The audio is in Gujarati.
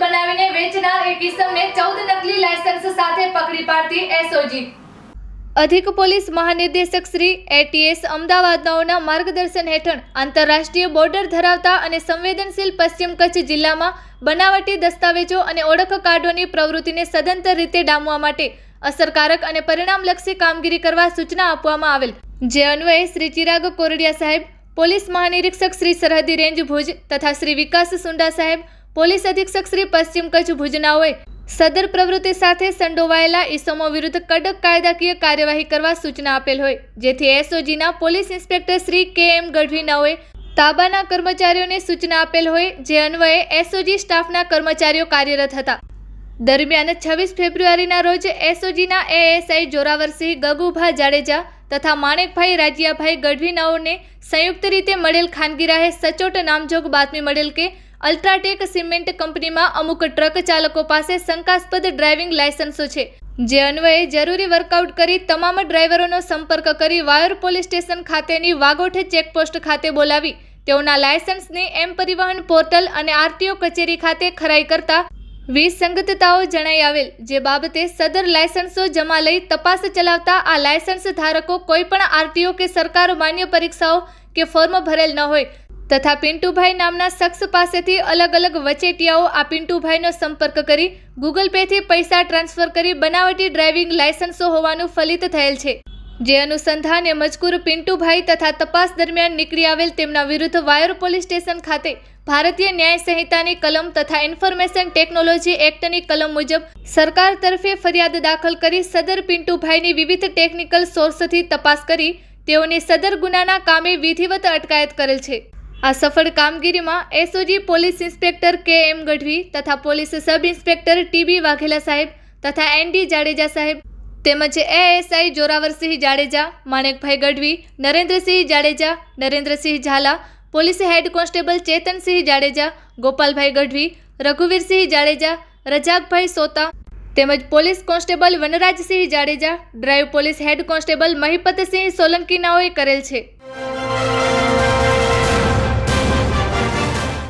બનાવીને વેચનાર એક ઇસમને ચૌદ નકલી લાયસન્સ સાથે પકડી પાડતી એસઓજી અધિક પોલીસ મહાનિર્દેશક શ્રી એટીએસ અમદાવાદનાઓના માર્ગદર્શન હેઠળ આંતરરાષ્ટ્રીય બોર્ડર ધરાવતા અને સંવેદનશીલ પશ્ચિમ કચ્છ જિલ્લામાં બનાવટી દસ્તાવેજો અને ઓળખ કાર્ડોની પ્રવૃત્તિને સદંતર રીતે ડામવા માટે અસરકારક અને પરિણામલક્ષી કામગીરી કરવા સૂચના આપવામાં આવેલ. જે અન્વયે શ્રી ચિરાગ કોરડિયા સાહેબ, પોલીસ મહાનિરીક્ષક શ્રી સરહદી રેન્જ ભુજ તથા શ્રી વિકાસ સુંડા સાહેબ પોલીસ અધિક્ષક શ્રી પશ્ચિમ કચ્છ ભુજનાઓએ સદર પ્રવૃત્તિ સાથે સંડોવાયેલા ઇસમો વિરુદ્ધ કડક કાયદાકીય કાર્યવાહી કરવા સૂચના આપેલ હોય, જેથી એસઓજીના પોલીસ ઇન્સ્પેક્ટર શ્રી કે એમ ગઢવીનાઓએ તાબાના કર્મચારીઓને સૂચના આપેલ હોય, જે અન્વયે એસઓજી સ્ટાફના કર્મચારીઓ કાર્યરત હતા. દરમિયાન છવ્વીસ ફેબ્રુઆરીના રોજ એસઓજીના એએસઆઈ જોરાવરસિંહ, ગગુભા જાડેજા તથા માણેકભાઈ રાજ્યાભાઈ ગઢવીનાઓને સંયુક્ત રીતે મળેલ ખાનગી રાહે સચોટ નામજોગ બાતમી મળેલ કે અલ્ટ્રાટેક સિમેન્ટ કંપનીમાં અમુક ટ્રક ચાલકો પાસે શંકાસ્પદ ડ્રાઇવિંગ લાયસન્સો છે. જે અન્વયે જરૂરી વર્કઆઉટ કરી તમામ ડ્રાઈવરોનો સંપર્ક કરી વાયોર પોલીસ સ્ટેશન ખાતેની વાગોઠે ચેકપોસ્ટ ખાતે બોલાવી. તેઓના લાયસન્સની એમ પરિવહન પોર્ટલ અને આરટીઓ કચેરી ખાતે ખરાઈ કરતા વિસંગતતાઓ જણાઈ આવેલ. જે બાબતે સદર લાયસન્સો જમા લઈ તપાસ ચલાવતા આ લાયસન્સ ધારકો કોઈપણ આરટીઓ કે સરકાર માન્ય પરીક્ષાઓ કે ફોર્મ ભરેલ ન હોય. તથા પિન્ટુભાઈ નામના શખ્સ પાસેથી અલગ અલગ વચેટિયાઓ આ પિન્ટુભાઈનો સંપર્ક કરી ગૂગલ પેથી પૈસા ટ્રાન્સફર કરી બનાવટી ડ્રાઇવિંગ લાયસન્સો હોવાનું ફલિત થયેલ છે. જે અનુસંધાને મજકૂર પિન્ટુભાઈ તથા તપાસ દરમિયાન નીકળી આવેલ તેમના વિરુદ્ધ વાયર પોલીસ સ્ટેશન ખાતે ભારતીય ન્યાય સંહિતાની કલમ તથા ઇન્ફોર્મેશન ટેકનોલોજી એક્ટની કલમ મુજબ સરકાર તરફે ફરિયાદ દાખલ કરી સદર પિન્ટુભાઈની વિવિધ ટેકનિકલ સોર્સથી તપાસ કરી તેઓની સદર ગુનાના કામે વિધિવત અટકાયત કરેલ છે. આ સફળ કામગીરીમાં એસઓજી પોલીસ ઇન્સ્પેક્ટર કે એમ ગઢવી તથા police sub inspector TB Vaghela સાહેબ તથા એનડી જાડેજા સાહેબ તેમજ ASI Jorawarsinh Jadeja, Manekbhai Gadhvi, Narendrasinh Jadeja, Narendrasinh Zala, police head constable Chetansinh Jadeja, Gopalbhai Gadhvi, Raghuvirsinh Jadeja, Rajakbhai Sota તેમજ police constable Vanrajsinh Jadeja, drive police head constable Mahipatsinh સોલંકીનાઓએ કરેલ છે.